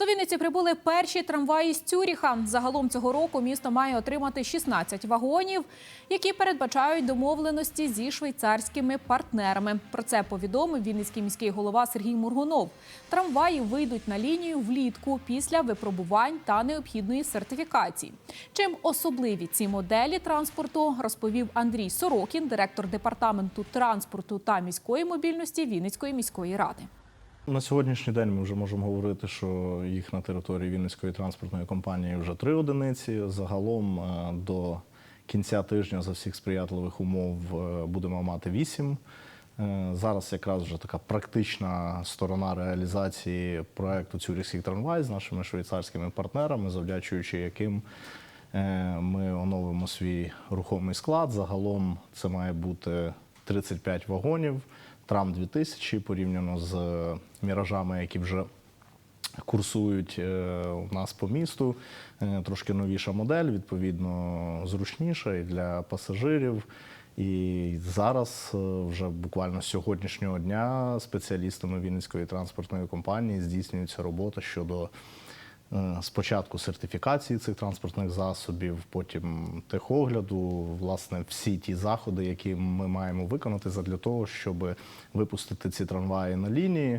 До Вінниці прибули перші трамваї з Цюріха. Загалом цього року місто має отримати 16 вагонів, які передбачають домовленості зі швейцарськими партнерами. Про це повідомив Вінницький міський голова Сергій Мургунов. Трамваї вийдуть на лінію влітку після випробувань та необхідної сертифікації. Чим особливі ці моделі транспорту, розповів Андрій Сорокін, директор департаменту транспорту та міської мобільності Вінницької міської ради. На сьогоднішній день ми вже можемо говорити, що їх на території Вінницької транспортної компанії вже три одиниці. Загалом е, до кінця тижня за всіх сприятливих умов е, будемо мати вісім. Е, Зараз якраз вже така практична сторона реалізації проекту Цюрихський трамвай з нашими швейцарськими партнерами, завдячуючи яким ми оновимо свій рухомий склад. Загалом це має бути 35 вагонів. Трам 2000 порівняно з міражами, які вже курсують е, у нас по місту. Е, Трошки новіша модель, відповідно, зручніша і для пасажирів. І зараз, е, вже буквально з сьогоднішнього дня, спеціалістами Вінницької транспортної компанії здійснюється робота щодо е, спочатку сертифікації цих транспортних засобів, потім техогляду, власне, всі ті заходи, які ми маємо виконати для того, щоб випустити ці трамваї на лінії.